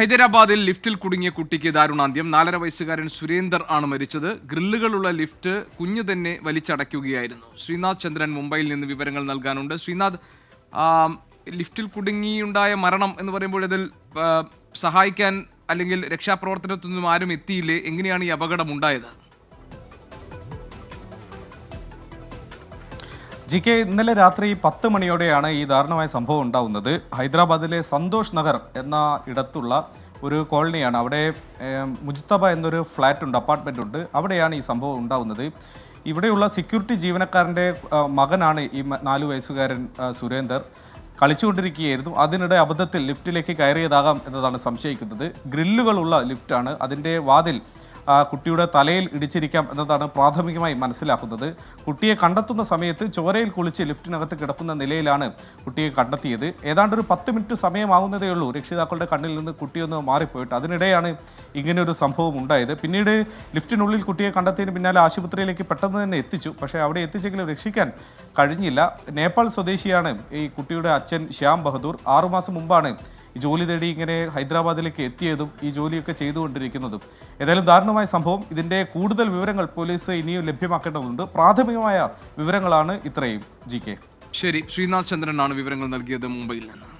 ഹൈദരാബാദിൽ ലിഫ്റ്റിൽ കുടുങ്ങിയ കുട്ടിക്ക് ദാരുണാന്ത്യം. നാലര വയസ്സുകാരൻ സുരേന്ദർ ആണ് മരിച്ചത്. ഗ്രില്ലുകളുള്ള ലിഫ്റ്റ് കുഞ്ഞു തന്നെ വലിച്ചടയ്ക്കുകയായിരുന്നു. ശ്രീനാഥ് ചന്ദ്രൻ മുംബൈയിൽ നിന്ന് വിവരങ്ങൾ നൽകാനുണ്ട്. ശ്രീനാഥ് ലിഫ്റ്റിൽ കുടുങ്ങിയുണ്ടായ മരണം എന്ന് പറയുമ്പോൾ ഇതിൽ സഹായിക്കാൻ അല്ലെങ്കിൽ രക്ഷാപ്രവർത്തനത്തൊന്നും ആരും എത്തിയില്ലേ? എങ്ങനെയാണ് ഈ അപകടം ഉണ്ടായത്? ജി കെ ഇന്നലെ രാത്രി പത്ത് മണിയോടെയാണ് ഈ ദാരുണമായ സംഭവം ഉണ്ടാവുന്നത്. ഹൈദരാബാദിലെ സന്തോഷ് നഗർ എന്ന ഇടത്തുള്ള ഒരു കോളനിയാണ്. അവിടെ മുജിത്തബ എന്നൊരു ഫ്ലാറ്റ് ഉണ്ട് അപ്പാർട്ട്മെന്റ് ഉണ്ട്. അവിടെയാണ് ഈ സംഭവം ഉണ്ടാവുന്നത്. ഇവിടെയുള്ള സെക്യൂരിറ്റി ജീവനക്കാരന്റെ മകനാണ് ഈ നാലു വയസ്സുകാരൻ സുരേന്ദർ. കളിച്ചുകൊണ്ടിരിക്കുകയായിരുന്നു. അതിനിടെ അബദ്ധത്തിൽ ലിഫ്റ്റിലേക്ക് കയറിയതാകാം എന്നതാണ് സംശയിക്കുന്നത്. ഗ്രില്ലുകളുള്ള ലിഫ്റ്റാണ്. അതിന്റെ വാതിൽ കുട്ടിയുടെ തലയിൽ ഇടിച്ചിരിക്കാം എന്നതാണ് പ്രാഥമികമായി മനസ്സിലാക്കുന്നത്. കുട്ടിയെ കണ്ടെത്തുന്ന സമയത്ത് ചോരയിൽ കുളിച്ച് ലിഫ്റ്റിനകത്ത് കിടക്കുന്ന നിലയിലാണ് കുട്ടിയെ കണ്ടെത്തിയത്. ഏതാണ്ട് ഒരു പത്ത് മിനിറ്റ് സമയമാകുന്നതേ ഉള്ളൂ രക്ഷിതാക്കളുടെ കണ്ണിൽ നിന്ന് കുട്ടിയൊന്ന് മാറിപ്പോയിട്ട്. അതിനിടെയാണ് ഇങ്ങനെ ഒരു സംഭവം ഉണ്ടായത്. പിന്നീട് ലിഫ്റ്റിനുള്ളിൽ കുട്ടിയെ കണ്ടെത്തിയതിന് പിന്നാലെ ആശുപത്രിയിലേക്ക് പെട്ടെന്ന് തന്നെ എത്തിച്ചു. പക്ഷേ അവിടെ എത്തിച്ചെങ്കിലും രക്ഷിക്കാൻ കഴിഞ്ഞില്ല. നേപ്പാൾ സ്വദേശിയാണ് ഈ കുട്ടിയുടെ അച്ഛൻ ശ്യാം ബഹദൂർ. ആറുമാസം മുമ്പാണ് ജോലി തേടി ഇങ്ങനെ ഹൈദരാബാദിലേക്ക് എത്തിയതും ഈ ജോലിയൊക്കെ ചെയ്തുകൊണ്ടിരിക്കുന്നതും. ഏതായാലും ദാരുണമായ സംഭവം. ഇതിന്റെ കൂടുതൽ വിവരങ്ങൾ പോലീസ് ഇനിയും ലഭ്യമാക്കേണ്ടതുണ്ട്. പ്രാഥമികമായ വിവരങ്ങളാണ് ഇത്രയും. G K. ശരി ശ്രീനാഥ് ചന്ദ്രനാണ് വിവരങ്ങൾ നൽകിയത് മുംബൈയിൽ നിന്ന്.